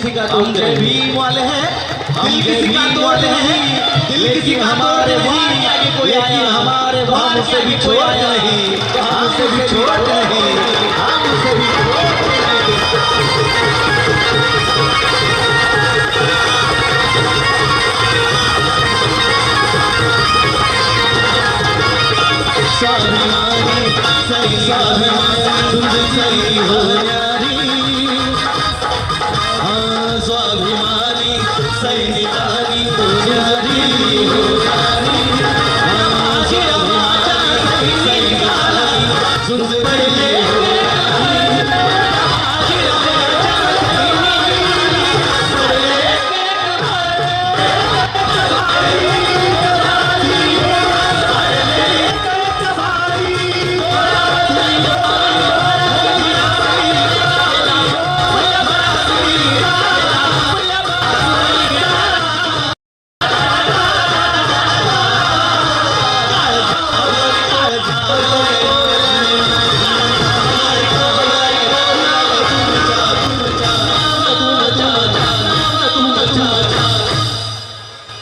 किसी का दोस्त हैं भीम वाले हैं दिल किसी का तोड़ते हैं दिल किसी का हमारे भाई आगे कोई आया हमारे भाई से भी छोड़ नहीं हम से भी छोड़ नहीं हम से भी सही सही हो जाए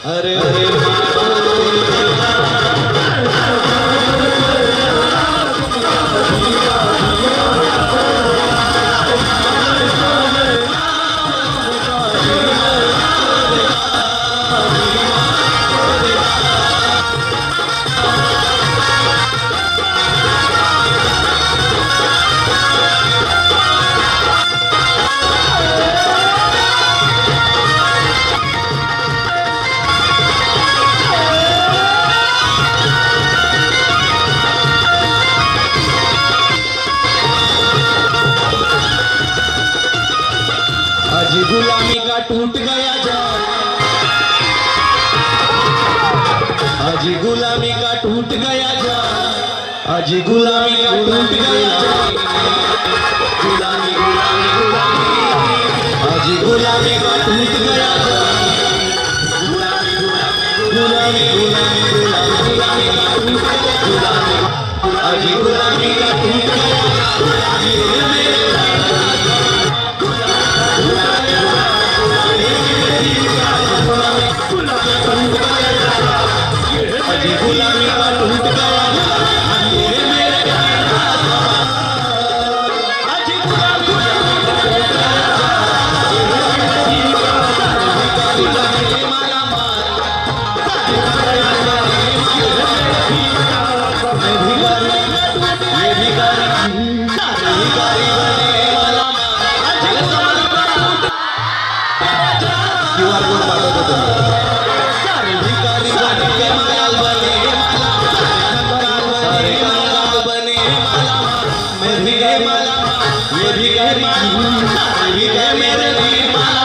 अरे अरे Thank you. मैं भी गए भी गए माला ये भी गए मेरे भी माला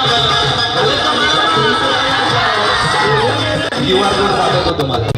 तुम्हाला.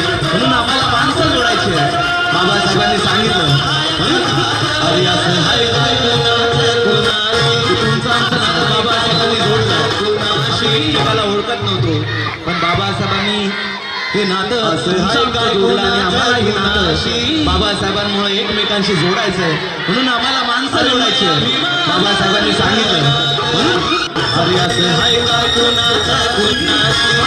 म्हणून आम्हाला माणसं जोडायची आहे. बाबासाहेबांनी सांगितलं. म्हणून अरे असं हाय काय कोणाचं कोणाशी तुमचं आमचं नातं बाबासाहेबांनी जोडलं ओळखत नव्हतो पण बाबासाहेबांनी हे नातं जोडलं आणि आम्हाला हे नातं? बाबासाहेबांमुळे एकमेकांशी जोडायचंय म्हणून आम्हाला माणसं जोडायची आहे. बाबासाहेबांनी सांगितलं. म्हणून अरे असं हाय काय कोणाचं कोणाशी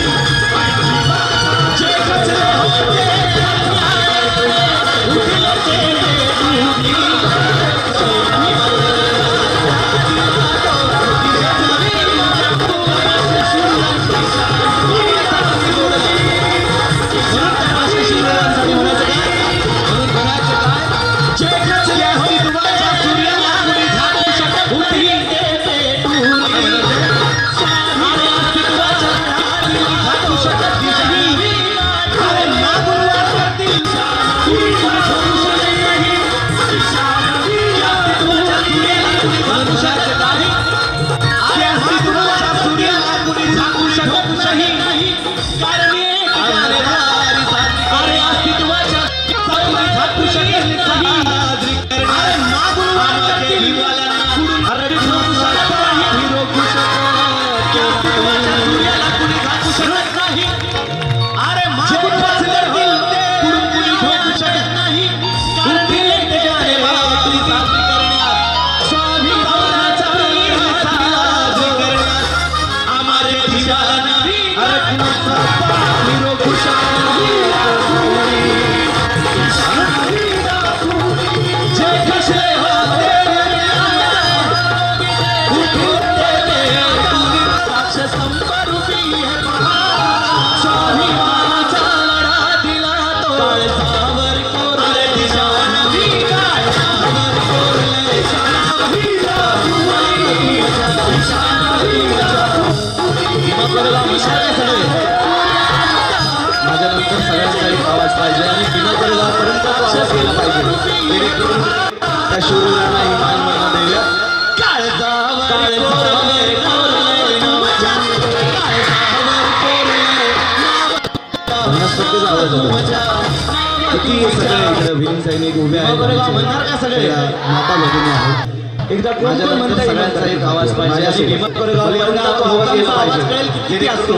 सैनिक उभे आहेत म्हणणार का सगळे माता भगिनी आहेत एकदा कोण कोण म्हणता सगळ्यांचा एक आवाज पाहिजे आणि भीमा कोरेगाव एवढा आवाज गेला पाहिजे किती असतो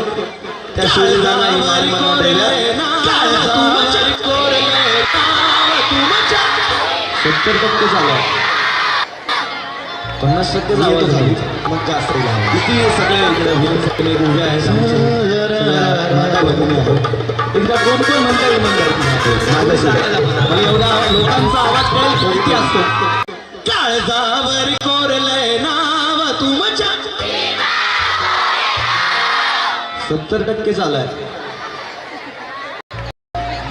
त्या शूरवीरांना ही मान सत्तर टक्के झाला. पन्नास टक्के झाला खाली मग जास्त झाला. किती सगळे इकडे भीम सैनिक उभे आहेत सगळ्या माता भगिनी आहेत एकदा कोण कोण म्हणता येईल मला एवढा लोकांचा आवाज कळेल किती असतो. काळजावर कोरलंय नाव तुमच्या. सत्तर टक्के झालाय.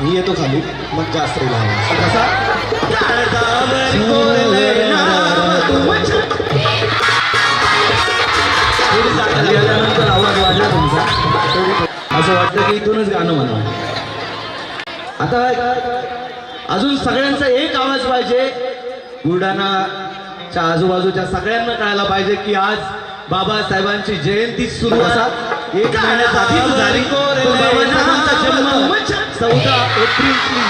मी येतो खाली. मग जास्त होईल आवाज. कसा? असं वाटतं की इथूनच गाणं म्हणा आता अजून सगळ्यांचा एक आवाज पाहिजे. बुलढाणाच्या आजूबाजूच्या सगळ्यांना कळायला पाहिजे की आज बाबासाहेबांची जयंती सुरू असा एक महिन्यात आधीच झाली पण बाबासाहेबांचा जन्म. चौदा एप्रिलची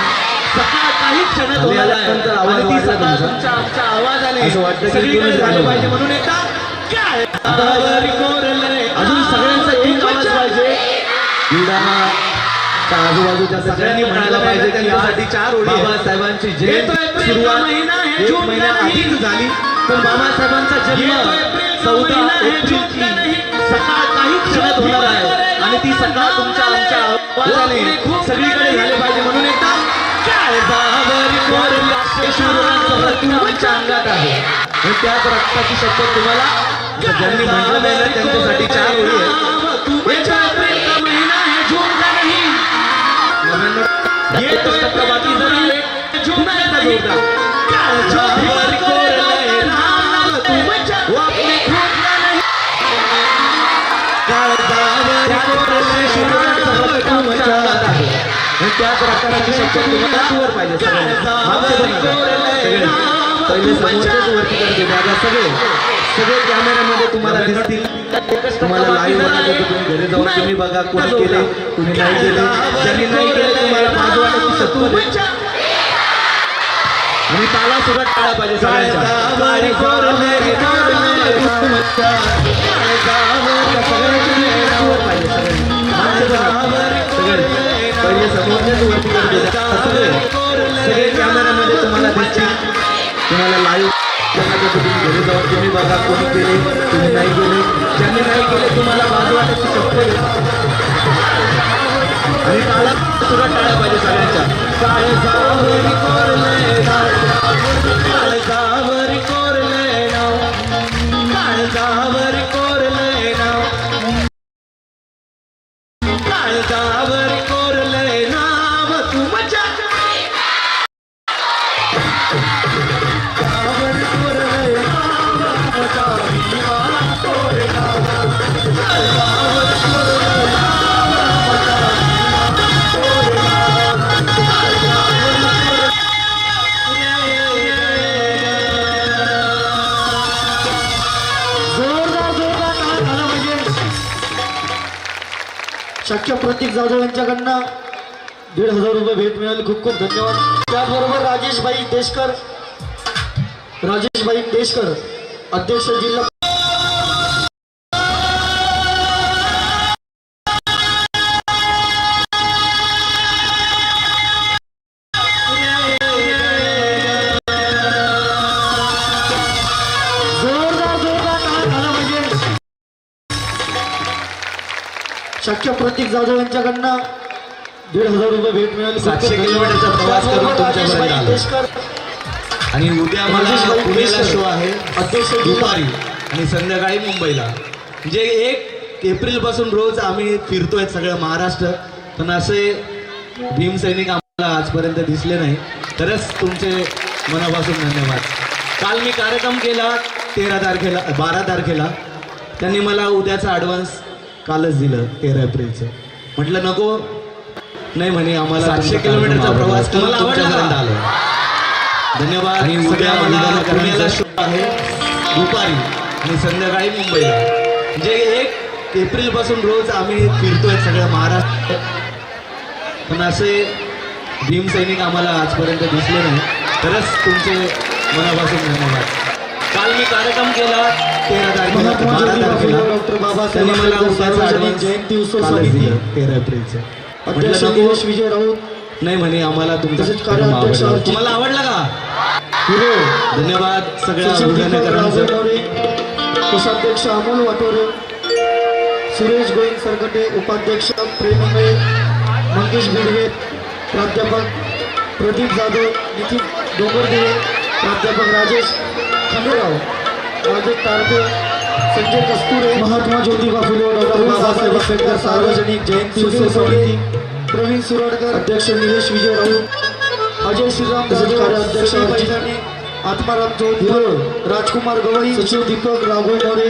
सकाळ काही क्षणात होणार आणि ती सकाळ तुमच्या आमच्या आवाजाने की सगळीकडे झाली पाहिजे म्हणून काय? अजून सगळ्यांचा एक आवाज पाहिजे. आजूबाजूच्या सगळ्यांनी म्हणायला पाहिजे त्यांच्यासाठी चार ओळी बाबासाहेबांची जयंती सुरुवात एक महिन्या आधीच झाली. पण बाबासाहेबांचा जन्म चौदा एप्रिलची सकाळ काही क्षणात होणार आहे आणि ती सकाळ तुमच्या आमच्या आवाजाने सगळीकडे झाले पाहिजे म्हणून एकदा काळजावर कोरल्या शूरांचं मृत्यू आमच्या अंगात आहे आणि त्याच रक्ताची शपथ तुम्हाला ज्यांनी म्हटलं नाही ना त्यांच्यासाठी चार ओळी आहेत एक एप्रिल का महिना है। जून का नहीं ये तो टक्का बाकी जरा जून का जोरदार त्या प्रकाराची शपथ तुम्हाला पाहिजे. पहिले समोरचेच वरती करते दादा सगळे. सगळे कॅमेऱ्यामध्ये तुम्हाला दिसतील. तुम्हाला लाईव्ह तुम्ही घरी जाऊन तुम्ही बघा कोणी केले कोणी नाही केले. ज्यांनी नाही केले तुम्हाला माझं वाटत सत्व आणि ताला सुद्धा टाळा पाहिजे सगळ्यांच्या. सगळ्यांची पहिले समोरचेच वरती सगळे तुम्हाला दिसतील. तुम्हाला लाईव्ह तुम्ही घरी जाऊन तुम्ही बघा कोणी केले नाही केले ज्यांनी नाही केले तुम्हाला बाजू वाटायची आणि सुद्धा पाहिजे सगळ्यांच्या. कोरले कोरले शक्य जाधव यांच्याकडनं दीड हजार रुपये भेट मिळाली. खूप खूप धन्यवाद. त्याचबरोबर राजेशबाई देशकर. राजेशबाई देशकर अध्यक्ष जिल्हा शक्य प्रतीक जाधव यांच्याकडनं दीड हजार रुपये भेट मिळाली सातशे. किलोमीटरचा प्रवास करून तुमच्यापर्यंत आलो. देशकर आणि उद्या मला देशकर. शो आहे अध्यक्ष. दुपारी आणि संध्याकाळी मुंबईला म्हणजे एक एप्रिलपासून रोज आम्ही फिरतोय सगळं महाराष्ट्र पण असे भीमसैनिक आम्हाला आजपर्यंत दिसले नाही खरंच तुमचे मनापासून धन्यवाद काल मी कार्यक्रम केला तेरा तारखेला बारा तारखेला त्यांनी मला उद्याचा ॲडव्हान्स कालच दिलं तेरा एप्रिलचं म्हटलं नको. नाही म्हणे आम्हाला सातशे किलोमीटरचा प्रवास तुमच्यापर्यंत आलो. धन्यवाद. आणि उद्या मला पुण्याला शो आहे. दुपारी आणि संध्याकाळी मुंबईला. म्हणजे एक एप्रिलपासून रोज आम्ही फिरतोय सगळं महाराष्ट्र. पण असे भीमसैनिक आम्हाला आजपर्यंत दिसले नाही खरंच तुमचे मनापासून धन्यवाद. काल मी कार्यक्रम केला. तेरा तारखेला बारा डॉक्टर बाबासाहेब मला सार्वजनिक जयंती उत्सव कालच दिलं, तेरा एप्रिलचं. अध्यक्ष निलेश विजय राऊत. नाही म्हणे आम्हाला तुमचं तसेच कार्याध्यक्ष आवडलं. अर्जित- तुम्हाला आवडला का? हिरो धन्यवाद सगळ्या सचिव दीपक बुलढाणेकरांचं रावळे कोषाध्यक्ष अमोल वाटोरे सुरेश गोविंद सरकटे उपाध्यक्ष प्रेम मंगेश भिडवे प्राध्यापक प्रदीप जाधव नितीन डोंगरदिवे प्राध्यापक राजेश खंडेराव राजेश तारपे संजय कस्तुरे महात्मा ज्योतिबा फुले डॉक्टर बाबासाहेब आंबेडकर सार्वजनिक जयंती उत्सव समिती प्रवीण सुरडकर अध्यक्ष निलेश विजय राऊत अजय श्रीराम कार्याध्यक्ष पैठाणी आत्माराम चौधरी राजकुमार गवई सचिव दीपक राघवनवरे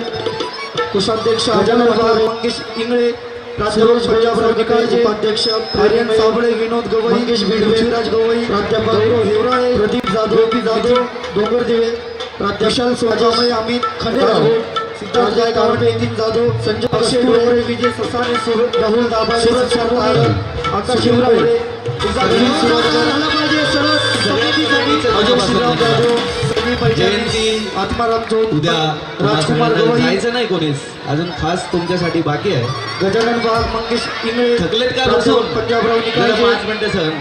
कोषाध्यक्ष अजय पवार मंगेश इंगळे प्राध्यापक पंजाबराव निकाळजे उपाध्यक्ष आर्यन साबळे विनोद गवई मंगेश भिडवे पृथ्वीराज गवई प्राध्यापक हिवराळे प्रदीप जाधव जाधव डोंगरदिवे प्राध्यापक सोजामय अमित खंडेराव सिद्धार्थ गायकवाड नितीन जाधव संजय अक्षय विजय ससाने सुर- राहुल दाभा सुरज शर्मा आकाश हिवराळे प्रवीण सुरतकर अजय श्रीराम जाधव सनी पैठणी आत्माराम उद्या राजकुमार गवई जायचं नाही कोणीच. अजून खास तुमच्यासाठी बाकी आहे. गजानन वाघ मंगेश इंगळे थकलेत का बसून? पंजाबराव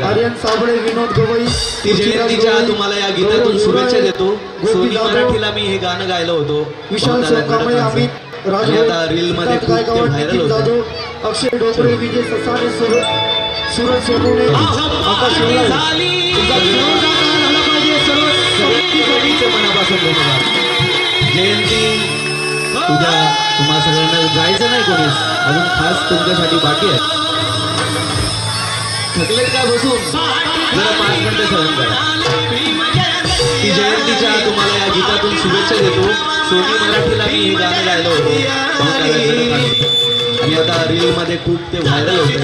आर्यन साबळे विनोद गवई ती जयंतीच्या तुम्हाला या गीतातून शुभेच्छा देतो. सोनी मराठीला मी हे गाणं गायलं होतो. विशाल कडकांचं. अमित आता रील मध्ये खूप अक्षय डोंगरे विजय ससाने सुरज सोनवणे आकाश झाला. अगदी सगळीचे मनापासून जयंती उद्या तुम्हा सगळ्यांना जायचं नाही कोणीच. अजून खास तुमच्यासाठी बाकी आहे. थकलेत का बसून? जरा पाच तुम्हाला या गीतातून शुभेच्छा देतो. सोनी मराठीला मी गाणं गायलो होतो. आणि आता रीलमध्ये खूप ते व्हायरल होते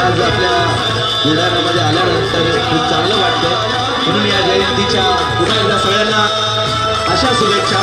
आज आपल्या बुलढाण्यामध्ये आल्यानंतर खूप चांगलं वाटतं म्हणून या जयंतीच्या पुन्हा एकदा सगळ्यांना अशा शुभेच्छा.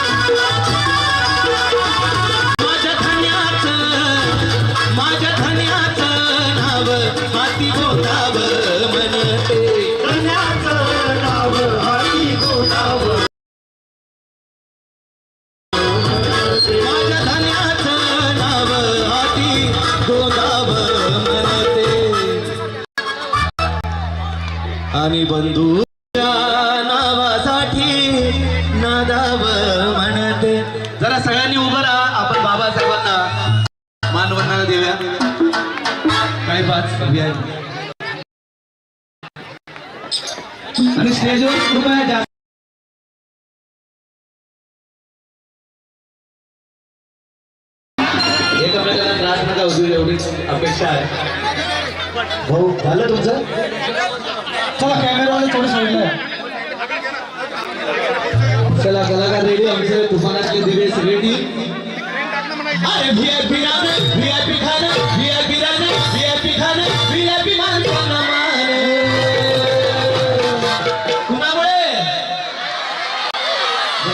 चला कलाकार रेडी आमचे तुफानातले दिवेस रेडी अरे पी गाणे व्हीआयपी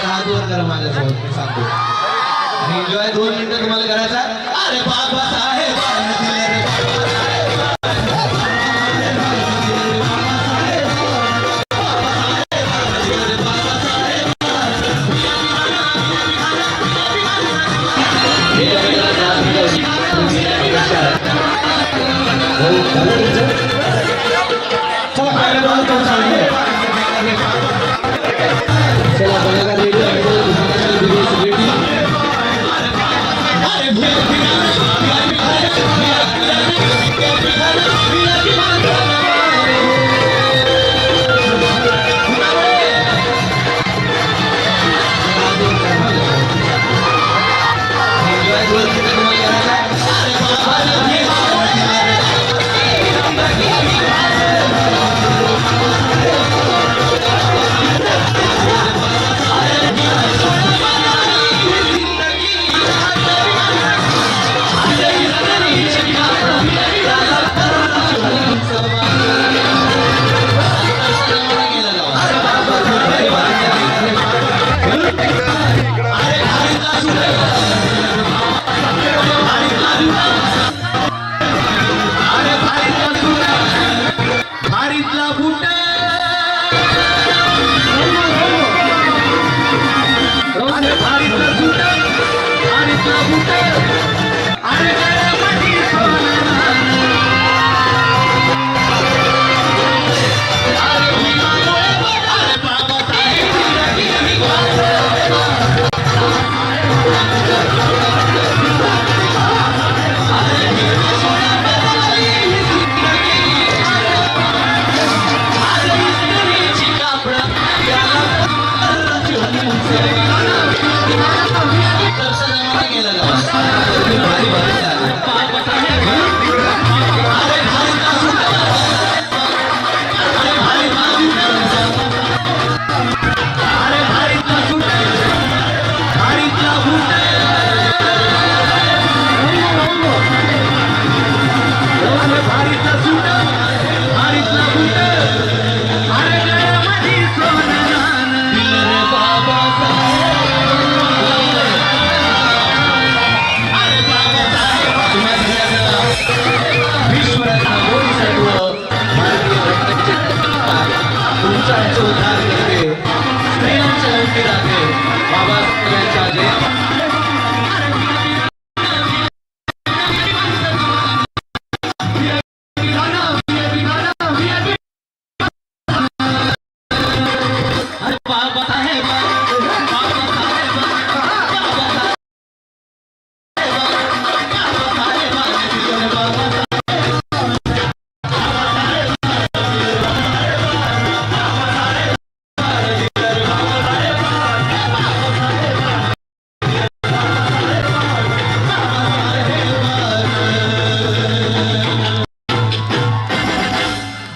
हात वर करा माझ्यासोबत सांगतो. एन्जॉय दोन मिनिटं तुम्हाला करायचा. अरे बाप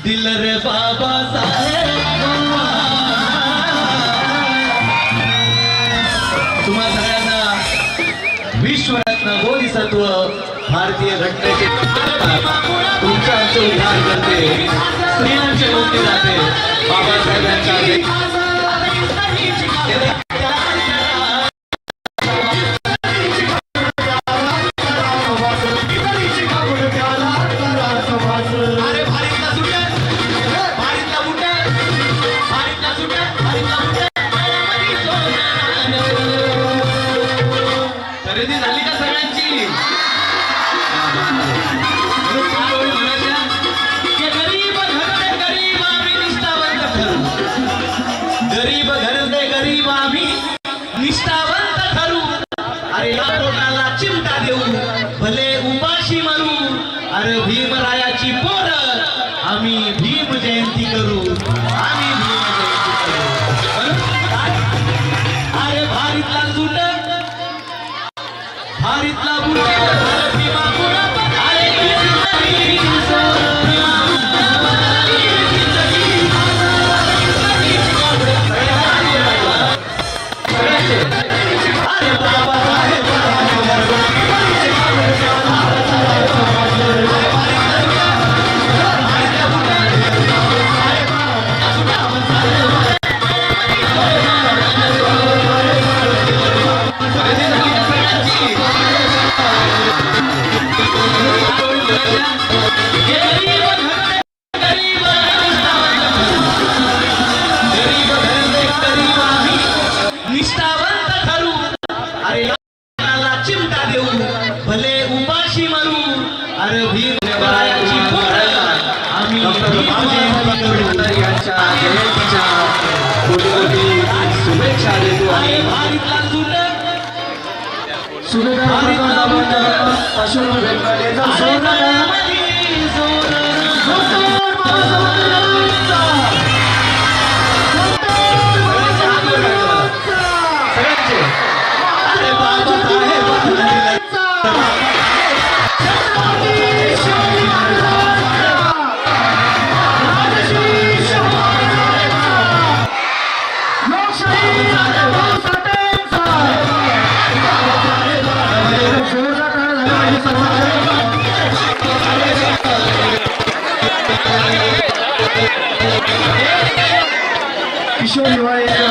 दिल रे बाबा साहेब. तुम्हा सगळ्यांना विश्वरत्न बोधिसत्व भारतीय घटनेचे तुमच्या आमचे उद्धार करते. स्त्रियांचे मुक्ती जाते बाबासाहेबांच्या सुबेदार प्रधान दामोदर अशोक बेलकर एकदम जोरदार কিশোর হয়ে